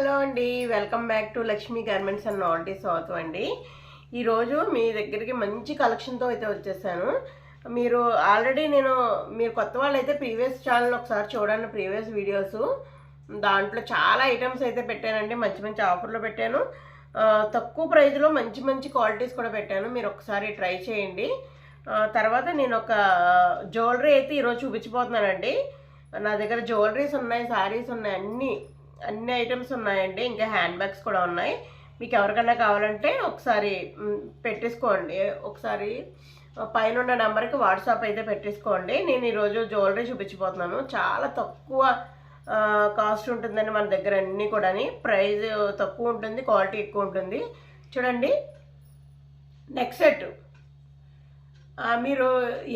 Hello అండి welcome back to Lakshmi garments and నాల్టీ south అండి. ఈరోజు మీ దగ్గరికి మంచి కలెక్షన్తో అయితే వచ్చేసాను. మీరు ఆల్రెడీ నేను మీరు కొత్త వాళ్ళు అయితే ప్రీవియస్ ఛానల్ ఒకసారి చూడండి ప్రీవియస్ వీడియోస్ దాంట్లో చాలా ఐటమ్స్ అయితే పెట్టానండి మంచి మంచి ఆఫర్లో పెట్టాను. తక్కువ ప్రైస్లో మంచి మంచి క్వాలిటీస్ కూడా పెట్టాను. మీరు ఒకసారి ట్రై చేయండి. తర్వాత నేను ఒక జ్యువెలరీ అయితే ఈరోజు చూపించిపోతున్నానండి నా దగ్గర జ్యువెలరీస్ ఉన్నాయి శారీస్ ఉన్నాయి అన్నీ అన్ని ఐటమ్స్ ఉన్నాయండి. ఇంకా హ్యాండ్ బ్యాగ్స్ కూడా ఉన్నాయి. మీకు ఎవరికైనా కావాలంటే ఒకసారి పెట్టేసుకోండి. ఒకసారి పైన ఉన్న నెంబర్కి వాట్సాప్ అయితే పెట్టేసుకోండి. నేను ఈరోజు జ్యువెలరీ చూపించిపోతున్నాను చాలా తక్కువ కాస్ట్ ఉంటుందండి మన దగ్గర అన్నీ కూడా ప్రైస్ తక్కువ ఉంటుంది క్వాలిటీ ఎక్కువ ఉంటుంది. చూడండి. Next set. మీరు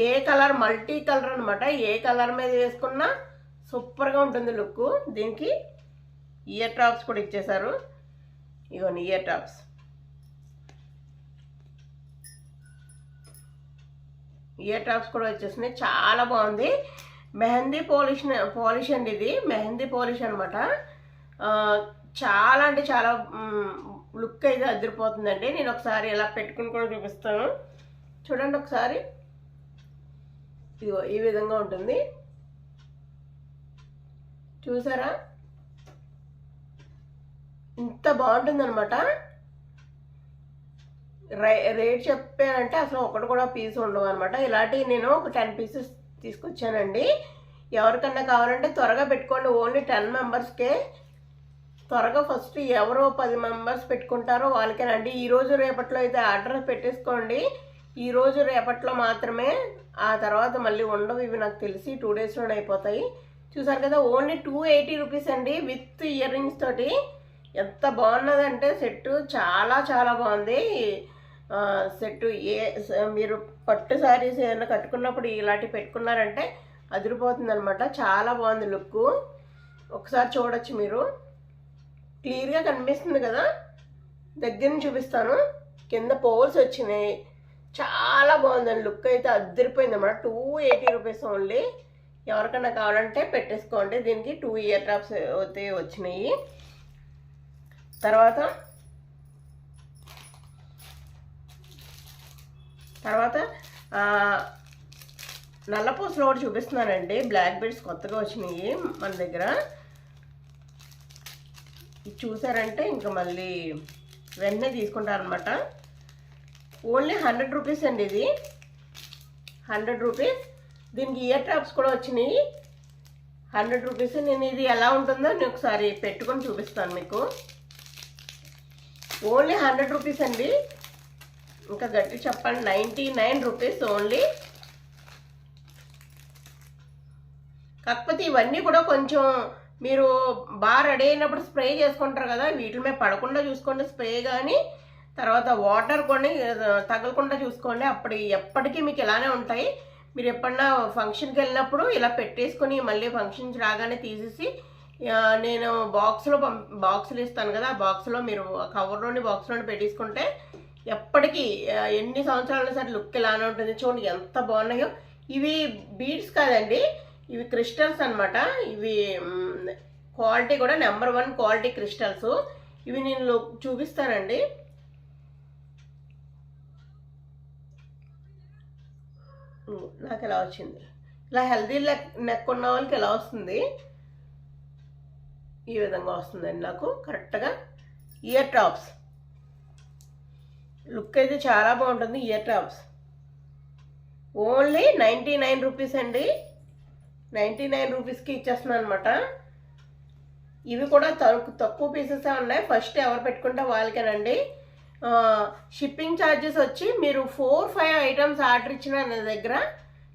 ఏ కలర్ మల్టీ కలర్ అనమాట ఏ కలర్ మీద వేసుకున్నా సూపర్గా ఉంటుంది లుక్. దీనికి ఇయర్ టాప్స్ కూడా ఇచ్చేసారు ఇగోండి ఇయర్ టాప్స్. ఇయర్ టాప్స్ కూడా వచ్చేసినాయి చాలా బాగుంది. మెహందీ పోలిష్ పాలిష్ అండి ఇది. మెహందీ పాలిష్ అనమాట చాలా అంటే చాలా లుక్ అయితే అదిరిపోతుందండి. నేను ఒకసారి ఇలా పెట్టుకుని కూడా చూపిస్తాను. చూడండి ఒకసారి. ఇదిగో ఈ విధంగా ఉంటుంది. చూసారా? ఇంత బాగుంటుందన్నమాట. రే రేట్ చెప్పానంటే అసలు ఒకటి కూడా పీస్ ఉండవు అనమాట ఇలాంటివి నేను ఒక టెన్ పీసెస్ తీసుకొచ్చానండి. ఎవరికన్నా కావాలంటే త్వరగా పెట్టుకోండి. ఓన్లీ టెన్ మెంబర్స్కే. త్వరగా ఫస్ట్ ఎవరో పది మెంబర్స్ పెట్టుకుంటారో వాళ్ళకేనండి. ఈరోజు రేపట్లో అయితే ఆర్డర్ పెట్టేసుకోండి. ఈరోజు రేపట్లో మాత్రమే. ఆ తర్వాత మళ్ళీ ఉండవు. ఇవి నాకు తెలిసి టూ డేస్లోనే అయిపోతాయి. చూసారు కదా ఓన్లీ టూ ఎయిటీ రూపీస్ అండి విత్ ఇయర్ రింగ్స్ తోటి. ఎంత బాగున్నదంటే సెట్టు చాలా చాలా బాగుంది. సెట్టు ఏ మీరు పట్టు శారీస్ ఏదైనా కట్టుకున్నప్పుడు ఇలాంటివి పెట్టుకున్నారంటే అదిరిపోతుంది అనమాట చాలా బాగుంది లుక్ ఒకసారి చూడొచ్చు మీరు. క్లియర్గా కనిపిస్తుంది కదా? దగ్గర నుంచి చూపిస్తాను. కింద పోల్స్ వచ్చినాయి. చాలా బాగుందండి లుక్ అయితే అద్దరిపోయింది అన్నమాట టూ ఎయిటీ రూపీస్ ఓన్లీ. ఎవరికైనా కావాలంటే పెట్టేసుకోండి. దీనికి టూ ఇయర్ టాప్స్ అయితే వచ్చినాయి. తర్వాత? తర్వాత ఆ, నల్లపూసలు ఒకటి చూపిస్తున్నానండి. బ్లాక్ బెడ్స్ కొత్తగా వచ్చినాయి మన దగ్గర. ఇది చూసారంటే ఇంకా మళ్ళీ వెంటనే తీసుకుంటారనమాట ఓన్లీ హండ్రెడ్ రూపీస్ అండి ఇది. హండ్రెడ్ రూపీస్ దీనికి ఇయర్ ట్రాప్స్ కూడా వచ్చినాయి. హండ్రెడ్ రూపీస్ నేను ఇది ఎలా ఉంటుందో నేను ఒకసారి పెట్టుకొని చూపిస్తాను మీకు. ఓన్లీ హండ్రెడ్ రూపీస్ అండి. ఇంకా గట్టి చెప్పండి నైంటీ నైన్ రూపీస్ ఓన్లీ. కాకపోతే ఇవన్నీ కూడా కొంచెం మీరు బాగా రెడీ అయినప్పుడు స్ప్రే చేసుకుంటారు కదా వీటి మీద పడకుండా చూసుకోండి స్ప్రే కానీ తర్వాత వాటర్ కొని తగలకుండా చూసుకోండి. అప్పుడు ఎప్పటికీ మీకు ఇలానే ఉంటాయి. మీరు ఎప్పుడన్నా ఫంక్షన్కి వెళ్ళినప్పుడు ఇలా పెట్టేసుకొని మళ్ళీ ఫంక్షన్స్ రాగానే తీసేసి నేను బాక్స్లో పం బాక్సులు ఇస్తాను కదా ఆ బాక్స్లో మీరు కవర్లోని బాక్స్లోని పెట్టేసుకుంటే ఎప్పటికీ ఎన్ని సంవత్సరాలైనా సరే లుక్ ఇలానే ఉంటుంది. చూడండి ఎంత బాగున్నాయో. ఇవి బీడ్స్ కాదండి ఇవి క్రిస్టల్స్ అన్నమాట. ఇవి క్వాలిటీ కూడా నెంబర్ వన్ క్వాలిటీ క్రిస్టల్స్. ఇవి నేను చూపిస్తానండి. నాకు ఎలా వచ్చింది? ఇలా హెల్దీ నెక్ నెక్ ఉన్న వాళ్ళకి ఎలా వస్తుంది? ఈ విధంగా వస్తుందండి నాకు. కరెక్ట్గా ఇయర్ టాప్స్ లుక్ అయితే చాలా బాగుంటుంది ear tops only ninety nine rupees అండి. నైంటీ నైన్ రూపీస్కి ఇచ్చేస్తున్నాను అనమాట ఇవి కూడా తక్కు- తక్కువ పీసెస్ ఉన్నాయి. ఫస్ట్ ఎవరు పెట్టుకుంటే వాళ్ళకేనండి. షిప్పింగ్ ఛార్జెస్ వచ్చి మీరు ఫోర్ ఫైవ్ ఐటమ్స్ ఆర్డర్ ఇచ్చిన నా దగ్గర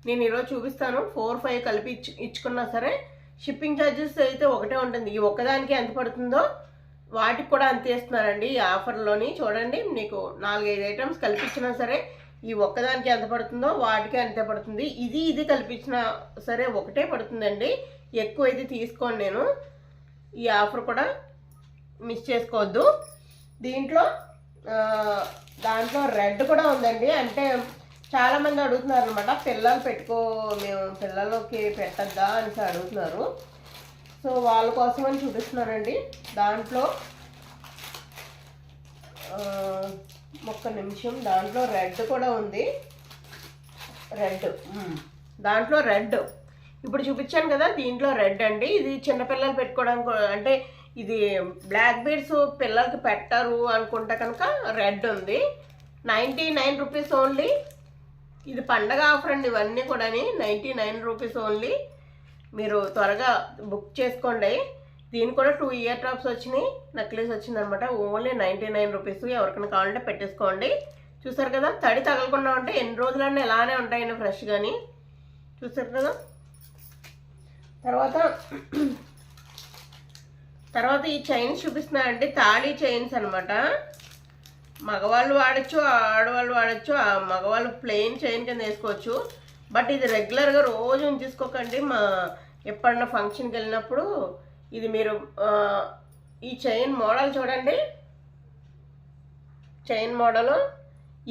నేను ఈరోజు చూపిస్తాను. ఫోర్ ఫైవ్ కలిపి ఇచ్చు ఇచ్చుకున్నా సరే షిప్పింగ్ ఛార్జెస్ అయితే ఒకటే ఉంటుంది. ఈ ఒక్కదానికి ఎంత పడుతుందో వాటికి కూడా అంతే ఇస్తున్నారండి ఈ ఆఫర్లోని. చూడండి మీకు నాలుగైదు ఐటమ్స్ కల్పించినా సరే ఈ ఒక్కదానికి ఎంత పడుతుందో వాటికి అంతే పడుతుంది. ఇది ఇది కల్పించినా సరే ఒకటే పడుతుందండి. ఎక్కువ అయితే తీసుకోండి నేను. ఈ ఆఫర్ కూడా మిస్ చేసుకోవద్దు. దీంట్లో దాంట్లో రెడ్ కూడా ఉందండి. అంటే చాలామంది అడుగుతున్నారు అనమాట పిల్లలు పెట్టుకో మేము పిల్లలకి పెట్టద్దా అని అడుగుతున్నారు. సో వాళ్ళ కోసమని చూపిస్తున్నానండి దాంట్లో ఒక్క నిమిషం దాంట్లో రెడ్ కూడా ఉంది. రెడ్ దాంట్లో రెడ్. ఇప్పుడు చూపించాను కదా దీంట్లో రెడ్ అండి. ఇది చిన్నపిల్లలు పెట్టుకోవడానికి కూడా- అంటే ఇది బ్లాక్ బీడ్స్ పిల్లలకి పెట్టరు అనుకుంటే కనుక రెడ్ ఉంది. Ninety nine rupees only. ఇది పండగ ఆఫర్ అండి ఇవన్నీ కూడా నైంటీ నైన్ రూపీస్ ఓన్లీ. మీరు త్వరగా బుక్ చేసుకోండి. దీని కూడా టూ ఇయర్ టాప్స్ వచ్చినాయి. నెక్లెస్ వచ్చిందనమాట. Only ninety nine rupees. ఎవరికైనా కావాలంటే పెట్టేసుకోండి. చూసారు కదా తడి తగలకుండా ఉంటే ఎన్ని రోజులన్నా ఎలానే ఉంటాయండి ఫ్రెష్ కానీ చూసారు కదా? తర్వాత తర్వాత ఈ చైన్స్ చూపిస్తున్నానండి. తాళీ చైన్స్ అనమాట. మగవాళ్ళు వాడచ్చు ఆడవాళ్ళు వాడచ్చు ఆ మగవాళ్ళు ప్లెయిన్ చైన్ కింద వేసుకోవచ్చు. బట్ ఇది రెగ్యులర్గా రోజు ఉంచేసుకోకండి. మా ఎప్పుడన్నా ఫంక్షన్కి వెళ్ళినప్పుడు ఇది మీరు ఈ చైన్ మోడల్ చూడండి. చైన్ మోడలు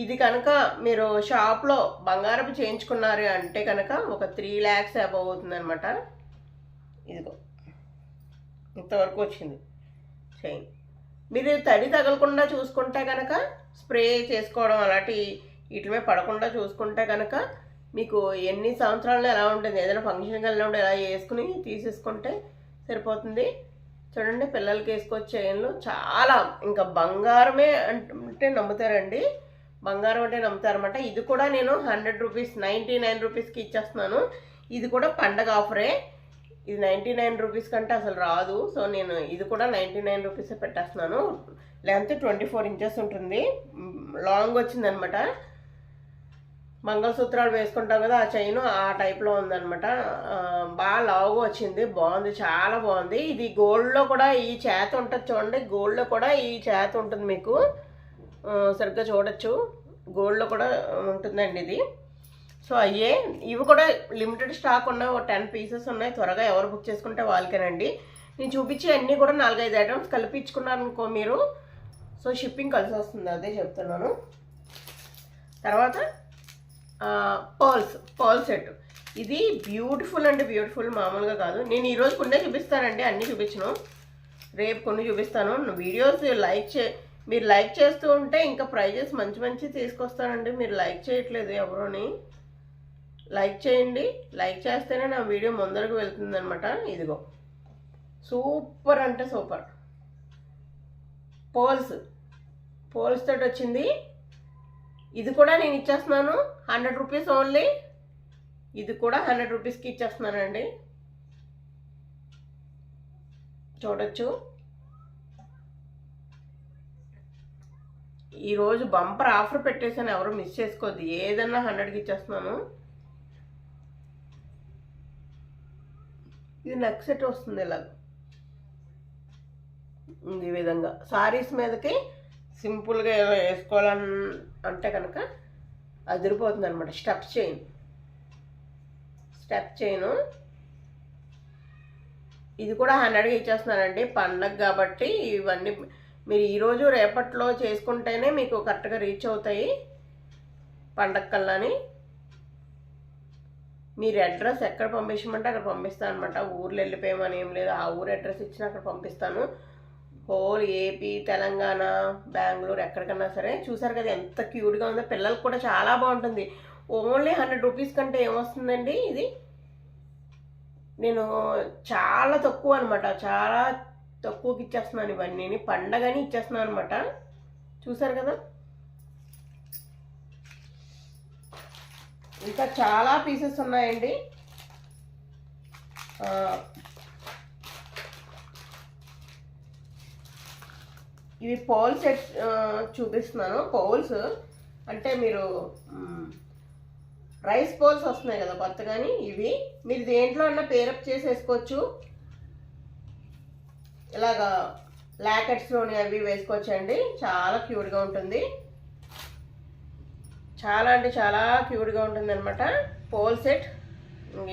ఇది కనుక మీరు షాప్లో బంగారపు చేయించుకున్నారు అంటే కనుక ఒక త్రీ ల్యాక్స్ అబవ్ అవుతుందన్నమాట. ఇదిగో. ఇంతవరకు వచ్చింది. చైన్ మీరు తడి తగలకుండా చూసుకుంటే కనుక స్ప్రే చేసుకోవడం అలాంటి వీటి మీద పడకుండా చూసుకుంటే కనుక మీకు ఎన్ని సంవత్సరాలు ఎలా ఉంటుంది ఏదైనా ఫంక్షన్కి వెళ్ళినప్పుడు ఎలా వేసుకుని తీసేసుకుంటే సరిపోతుంది. చూడండి పిల్లలకి వేసుకొచ్చే చైన్లు చాలా ఇంకా బంగారమే అంటే నమ్ముతారండి. బంగారం అంటే నమ్ముతారన్నమాట. ఇది కూడా నేను హండ్రెడ్ రూపీస్ నైంటీ నైన్ రూపీస్కి ఇచ్చేస్తున్నాను. ఇది కూడా పండగ ఆఫరే. ఇది నైంటీ నైన్ రూపీస్ కంటే అసలు రాదు. సో నేను ఇది కూడా నైంటీ నైన్ రూపీసే పెట్టేస్తున్నాను. లెంత్ ట్వంటీ ఫోర్ ఇంచెస్ ఉంటుంది. లాంగ్ వచ్చిందనమాట. మంగళసూత్రాలు వేసుకుంటాం కదా ఆ చైన్ ఆ టైప్లో ఉందనమాట. బాగా లావుగా వచ్చింది. బాగుంది చాలా బాగుంది. ఇది గోల్డ్లో కూడా ఈ చేత ఉంటుంది చూడండి. గోల్డ్లో కూడా ఈ చేత ఉంటుంది మీకు. సరిగ్గా చూడొచ్చు. గోల్డ్లో కూడా ఉంటుందండి ఇది. సో అయ్యే ఇవి కూడా లిమిటెడ్ స్టాక్ ఉన్నాయి. ఒక టెన్ పీసెస్ ఉన్నాయి. త్వరగా ఎవరు బుక్ చేసుకుంటే వాళ్ళకేనండి. నేను చూపించే అన్నీ కూడా నాలుగైదు ఐటమ్స్ కలిపించుకున్నారనుకో మీరు. సో షిప్పింగ్ కలిసి వస్తుంది అదే చెప్తున్నాను. తర్వాత పర్ల్స్ పర్ల్ సెట్. ఇది బ్యూటిఫుల్ అండి. బ్యూటిఫుల్ మామూలుగా కాదు. నేను ఈరోజు కొన్నే చూపిస్తానండి. అన్నీ చూపించను. రేపు కొన్ని చూపిస్తాను. వీడియోస్ లైక్ చే మీరు లైక్ చేస్తూ ఉంటే ఇంకా ప్రైజెస్ మంచి మంచి తీసుకొస్తానండి. మీరు లైక్ చేయట్లేదు ఎవరోని. లైక్ చేయండి. లైక్ చేస్తేనే నా వీడియో ముందరకు వెళ్తుందనమాట ఇదిగో. సూపర్ అంటే సూపర్. పోల్స్. పోల్స్ తోటి వచ్చింది. ఇది కూడా నేను ఇచ్చేస్తున్నాను. Hundred rupees only. ఇది కూడా హండ్రెడ్ రూపీస్కి ఇచ్చేస్తున్నానండి. చూడొచ్చు. ఈరోజు బంపర్ ఆఫర్ పెట్టేసాను ఎవరు మిస్ చేసుకోవద్దు. ఏదన్నా హండ్రెడ్కి ఇచ్చేస్తున్నాను. ఇది నెక్ సెట్ వస్తుంది ఇలా ఈ విధంగా సారీస్ మీదకి సింపుల్గా వేసుకోవాలని అంటే కనుక అదిరిపోతుంది అనమాట స్టెప్ చైన్. Step chain. ఇది కూడా హండ్రెడ్గా ఇచ్చేస్తున్నానండి. పండగ కాబట్టి ఇవన్నీ మీరు ఈరోజు రేపట్లో చేసుకుంటేనే మీకు కరెక్ట్గా రీచ్ అవుతాయి. పండగ కల్లాని మీరు అడ్రస్ ఎక్కడ పంపించమంటే అక్కడ పంపిస్తాను అనమాట ఊర్లో వెళ్ళిపోయామని ఏం లేదు. ఆ ఊరు అడ్రస్ ఇచ్చిన అక్కడ పంపిస్తాను. హోల్ ఏపీ తెలంగాణ బెంగళూరు ఎక్కడికన్నా సరే. చూసారు కదా ఎంత క్యూట్గా ఉందో. పిల్లలకు కూడా చాలా బాగుంటుంది. ఓన్లీ హండ్రెడ్ రూపీస్ కంటే ఏమొస్తుందండి ఇది? నేను చాలా తక్కువ అనమాట చాలా తక్కువకి ఇచ్చేస్తున్నాను ఇవన్నీ పండగని ఇచ్చేస్తున్నాను అనమాట చూసారు కదా? ఇంకా చాలా పీసెస్ ఉన్నాయండి. ఇవి పోల్ సెట్ చూపిస్తున్నాను. పోల్స్ అంటే మీరు రైస్ పోల్స్ వస్తున్నాయి కదా కొత్తగాని ఇవి. మీరు దేంట్లో అన్న పేరప్ చేసేసుకోవచ్చు. ఇలాగా లాకెట్స్లోని అవి వేసుకోవచ్చండి. చాలా క్యూట్గా ఉంటుంది. చాలా అంటే చాలా క్యూట్గా ఉంటుంది అనమాట పోల్ సెట్.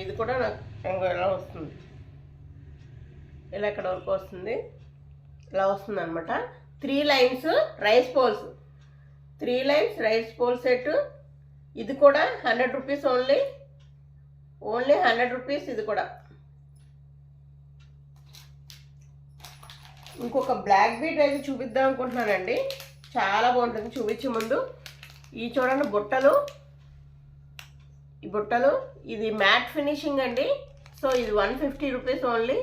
ఇది కూడా నాకు ఇంకో ఇలా వస్తుంది? ఇలా ఇక్కడ వరకు వస్తుంది? ఇలా వస్తుంది అనమాట three lines rice poles. Three lines rice pole set. ఇది కూడా hundred rupees only. Only hundred rupees ఇది కూడా. ఇంకొక బ్లాక్ బీట్ అయితే చూపిద్దాం అనుకుంటున్నానండి. చాలా బాగుంటుంది. చూపించే ముందు ఈ చూడండి బుట్టలు. ఈ బుట్టలు ఇది మ్యాట్ ఫినిషింగ్ అండి. సో ఇది one fifty rupees only.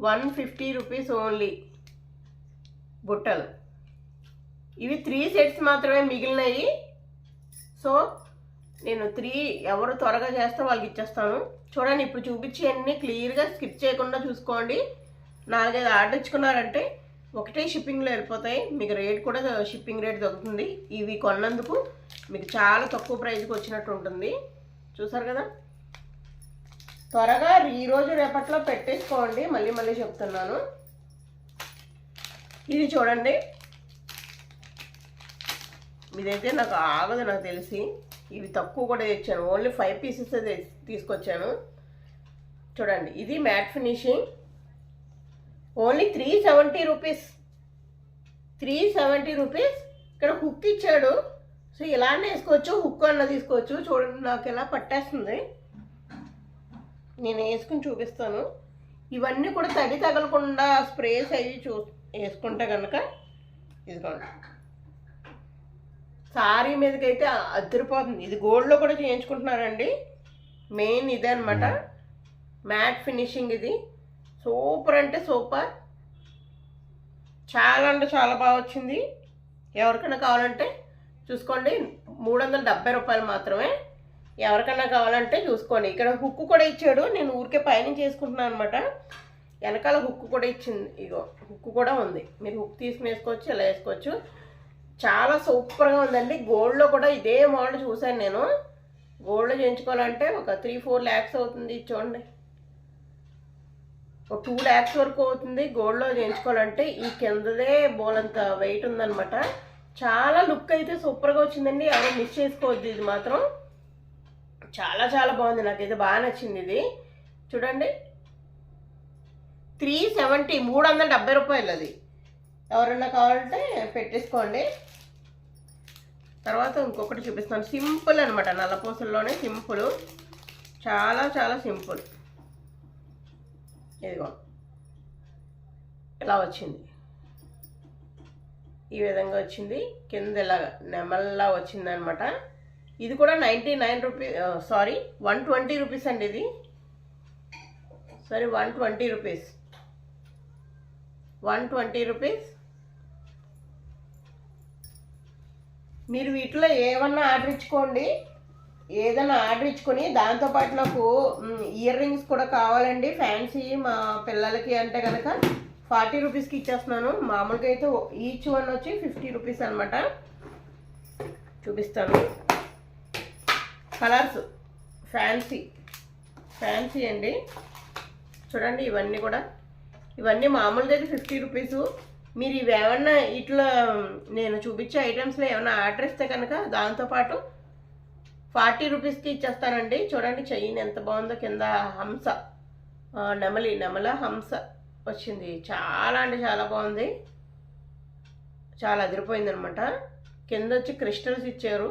One fifty rupees only బుట్టలు. ఇవి త్రీ సెట్స్ మాత్రమే మిగిలినాయి. సో నేను త్రీ ఎవరు త్వరగా చేస్తే వాళ్ళకి ఇచ్చేస్తాను. చూడండి ఇప్పుడు చూపించి అన్నీ క్లియర్గా స్కిప్ చేయకుండా చూసుకోండి. నాలుగైదు ఆర్డర్ ఇచ్చుకున్నారంటే ఒకటే షిప్పింగ్లో వెళ్ళిపోతాయి. మీకు రేట్ కూడా షిప్పింగ్ రేట్ దొరుకుతుంది. ఇవి కొన్నందుకు మీకు చాలా తక్కువ ప్రైస్కి వచ్చినట్టు ఉంటుంది. చూసారు కదా? త్వరగా ఈరోజు రేపట్లో పెట్టేసుకోండి. మళ్ళీ మళ్ళీ చెప్తున్నాను. ఇది చూడండి. ఇదైతే నాకు ఆగదు నాకు తెలిసి. ఇవి తక్కువ కూడా తెచ్చాను. ఓన్లీ ఫైవ్ పీసెస్ తీసుకొచ్చాను. చూడండి ఇది matte finishing. Only three seventy rupees. Three seventy rupees. ఇక్కడ హుక్ ఇచ్చాడు. సో ఇలానే వేసుకోవచ్చు హుక్ అన్న తీసుకోవచ్చు. చూడండి నాకు ఎలా పట్టేస్తుంది. నేను వేసుకుని చూపిస్తాను. ఇవన్నీ కూడా తడి తగలకుండా స్ప్రేస్ అవి చూ వేసుకుంటే కనుక ఇదిగోండి. సారీ మీదకైతే అదిరిపోతుంది. ఇది గోల్డ్లో కూడా చేయించుకుంటున్నారండి. మెయిన్ ఇదే అనమాట మ్యాట్ ఫినిషింగ్ ఇది. సూపర్ అంటే సూపర్. చాలా అంటే చాలా బాగా వచ్చింది. ఎవరికైనా కావాలంటే చూసుకోండి. మూడు వందల డెబ్బై రూపాయలు మాత్రమే. ఎవరికైనా కావాలంటే చూసుకోండి. ఇక్కడ హుక్ కూడా ఇచ్చాడు. నేను ఊరికే పైన చేసుకుంటున్నాను అనమాట వెనకాల హుక్ కూడా ఇచ్చింది. ఇగో హుక్ కూడా ఉంది. మీరు హుక్ తీసుకుని వేసుకోవచ్చు ఇలా వేసుకోవచ్చు. చాలా సూపర్గా ఉందండి. గోల్డ్లో కూడా ఇదే మోడల్ చూశాను నేను. గోల్డ్లో చేయించుకోవాలంటే ఒక త్రీ ఫోర్ ల్యాక్స్ అవుతుంది. చూడండి. ఒక టూ ల్యాక్స్ వరకు అవుతుంది. గోల్డ్లో చేయించుకోవాలంటే ఈ కిందదే బోలంత వెయిట్ ఉందనమాట చాలా లుక్ అయితే సూపర్గా వచ్చిందండి. ఎవరు మిస్ చేసుకోవద్దు ఇది మాత్రం. చాలా చాలా బాగుంది. నాకైతే బాగా నచ్చింది ఇది. చూడండి. త్రీ సెవెంటీ మూడు వందల డెబ్బై రూపాయలు అది. ఎవరన్నా కావాలంటే పెట్టేసుకోండి. తర్వాత ఇంకొకటి చూపిస్తాను. సింపుల్ అనమాట నల్లపూసల్లోనే సింపుల్. చాలా చాలా సింపుల్. ఇదిగో. ఇలా వచ్చింది. ఈ విధంగా వచ్చింది. కింద ఇలా నెమల్లా వచ్చిందనమాట. ఇది కూడా ninety nine rupee sorry one twenty rupees అండి ఇది. Sorry one twenty rupees. One twenty rupees. మీరు వీటిలో ఏమన్నా ఆర్డర్ ఇచ్చుకోండి. ఏదైనా ఆర్డర్ ఇచ్చుకొని దాంతోపాటు నాకు ఇయర్ రింగ్స్ కూడా కావాలండి. ఫ్యాన్సీ మా పిల్లలకి అంటే కనుక ఫార్టీ రూపీస్కి ఇచ్చేస్తున్నాను. మామూలుగా అయితే ఈచ్ వన్ వచ్చి ఫిఫ్టీ రూపీస్ అనమాట చూపిస్తాను. కలర్స్ ఫ్యాన్సీ ఫ్యాన్సీ అండి. చూడండి ఇవన్నీ కూడా. ఇవన్నీ మామూలుగా అయితే ఫిఫ్టీ రూపీసు. మీరు ఇవి ఇట్లా నేను చూపించే ఐటమ్స్లో ఏమైనా ఆర్డర్ ఇస్తే కనుక దాంతోపాటు ఫార్టీ రూపీస్కి ఇచ్చేస్తానండి చూడండి చైన్ ఎంత బాగుందో కింద హంస. నెమలి నెమల హంస వచ్చింది. చాలా అంటే చాలా బాగుంది. చాలా అదిరిపోయింది అనమాట కింద వచ్చి క్రిస్టల్స్ ఇచ్చారు.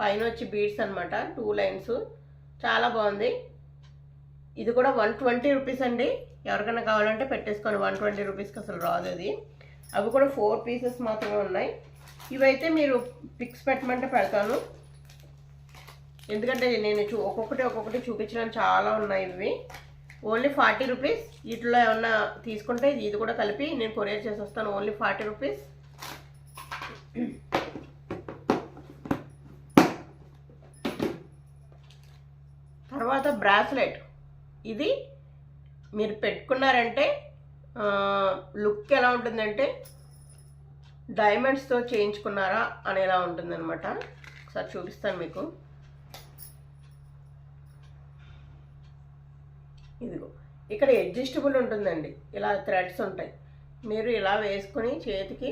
పైన వచ్చి బీడ్స్ అనమాట. Two lines. చాలా బాగుంది. ఇది కూడా వన్ ట్వంటీ రూపీస్ అండి. ఎవరికైనా కావాలంటే పెట్టేసుకోండి. వన్ ట్వంటీ రూపీస్కి అసలు రాదు అది. అవి కూడా ఫోర్ పీసెస్ మాత్రమే ఉన్నాయి. ఇవైతే మీరు పిక్స్ పెట్టమంటే పెడతాను. ఎందుకంటే నేను చూ ఒక్కొక్కటి ఒక్కొక్కటి చూపించడానికి చాలా ఉన్నాయి ఇవి. ఓన్లీ ఫార్టీ రూపీస్ వీటిలో ఏమన్నా తీసుకుంటే ఇది కూడా కలిపి నేను కొరియర్ చేసి వస్తాను ఓన్లీ ఫార్టీ రూపీస్. తర్వాత బ్రాస్లెట్. ఇది మీరు పెట్టుకున్నారంటే లుక్ ఎలా ఉంటుందంటే డైమండ్స్తో చేయించుకున్నారా అనేలా ఉంటుందన్నమాట. ఒకసారి చూపిస్తాను మీకు. ఇదిగో ఇక్కడ అడ్జస్టబుల్ ఉంటుందండి. ఇలా థ్రెడ్స్ ఉంటాయి. మీరు ఇలా వేసుకొని చేతికి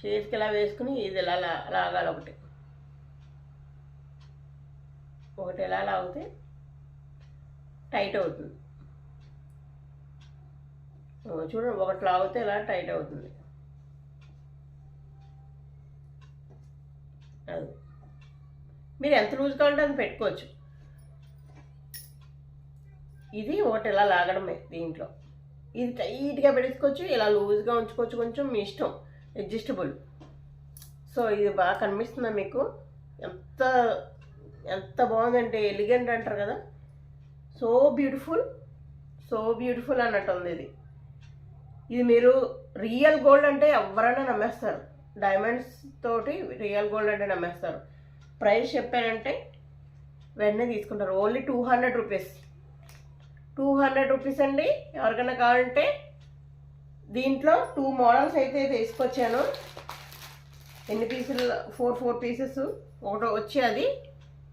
చేతికి ఇలా వేసుకుని ఇది ఇలా లాగాలి ఒకటి. ఒకటి ఇలా లాగితే టైట్ అవుతుంది. చూడండి ఒకటి లాగితే ఇలా టైట్ అవుతుంది. అది మీరు ఎంత లూజ్ కావాలంటే అది పెట్టుకోవచ్చు. ఇది ఒకటి ఇలా లాగడమే దీంట్లో. ఇది టైట్గా పెట్టేసుకోవచ్చు ఇలా లూజ్గా ఉంచుకోవచ్చు కొంచెం మీ ఇష్టం అడ్జస్టబుల్. సో ఇది బాగా కనిపిస్తుందా మీకు? ఎంత ఎంత బాగుందంటే ఎలిగెంట్ అంటారు కదా? సో బ్యూటిఫుల్ సో బ్యూటిఫుల్ అన్నట్టు ఉంది ఇది. ఇది మీరు రియల్ గోల్డ్ అంటే ఎవరైనా నమ్మేస్తారు. డైమండ్స్ తోటి రియల్ గోల్డ్ అంటే నమ్మేస్తారు. ప్రైస్ చెప్పానంటే వెంటనే తీసుకుంటారు. Only two hundred rupees. Two hundred rupees అండి. ఎవరికైనా కావాలంటే దీంట్లో టూ మోడల్స్ అయితే తీసుకొచ్చాను. ఎన్ని పీసులు? Four four pieces. ఒకటి వచ్చి అది.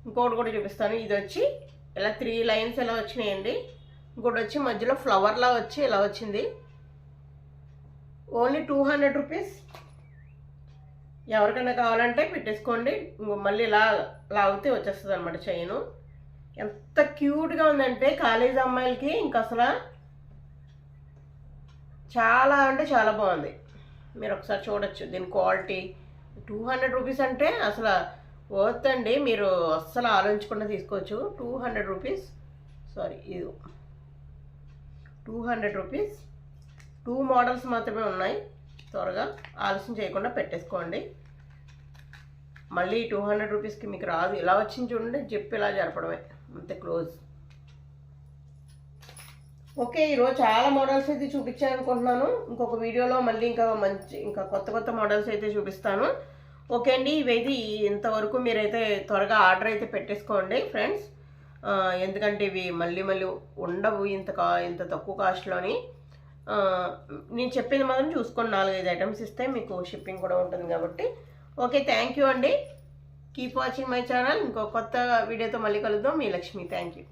ఇంకోటి కూడా చూపిస్తాను. ఇది వచ్చి ఇలా త్రీ లైన్స్ ఎలా వచ్చినాయండి. ఇంకోటి వచ్చి మధ్యలో ఫ్లవర్లా వచ్చి ఇలా వచ్చింది. Only two hundred rupees. ఎవరికైనా కావాలంటే పెట్టేసుకోండి. మళ్ళీ ఇలా లాగితే వచ్చేస్తుంది అనమాట చైను. ఎంత క్యూట్గా ఉందంటే కాలేజ్ అమ్మాయిలకి ఇంకా అసలు చాలా అంటే చాలా బాగుంది. మీరు ఒకసారి చూడొచ్చు దీని క్వాలిటీ. టూ హండ్రెడ్ రూపీస్ అంటే అసలు వర్త్ అండి. మీరు అస్సలు ఆలోచించకుండా తీసుకోవచ్చు. టూ హండ్రెడ్ రూపీస్ సారీ ఇది two hundred rupees. Two models మాత్రమే ఉన్నాయి. త్వరగా ఆలస్యం చేయకుండా పెట్టేసుకోండి. మళ్ళీ టూ హండ్రెడ్ రూపీస్కి మీకు రాదు. ఇలా వచ్చింది చూడండి జిప్ ఇలా జరపడమే. అంతే క్లోజ్. ఓకే ఈరోజు చాలా మోడల్స్ అయితే చూపించాను అనుకుంటున్నాను ఇంకొక వీడియోలో మళ్ళీ ఇంకా మంచి ఇంకా కొత్త కొత్త మోడల్స్ అయితే చూపిస్తాను. ఓకే అండి ఇవైతే ఇంతవరకు మీరైతే త్వరగా ఆర్డర్ అయితే పెట్టేసుకోండి ఫ్రెండ్స్. ఎందుకంటే ఇవి మళ్ళీ మళ్ళీ ఉండవు ఇంత కా ఇంత తక్కువ కాస్ట్లోని. నేను చెప్పింది మాత్రం చూసుకోండి. నాలుగైదు ఐటమ్స్ ఇస్తే మీకు షిప్పింగ్ కూడా ఉంటుంది కాబట్టి. ఓకే థ్యాంక్ యూ అండి. కీప్ వాచింగ్ మై ఛానల్ ఇంకో కొత్త వీడియోతో మళ్ళీ కలుద్దాం. మీ లక్ష్మి. Thank you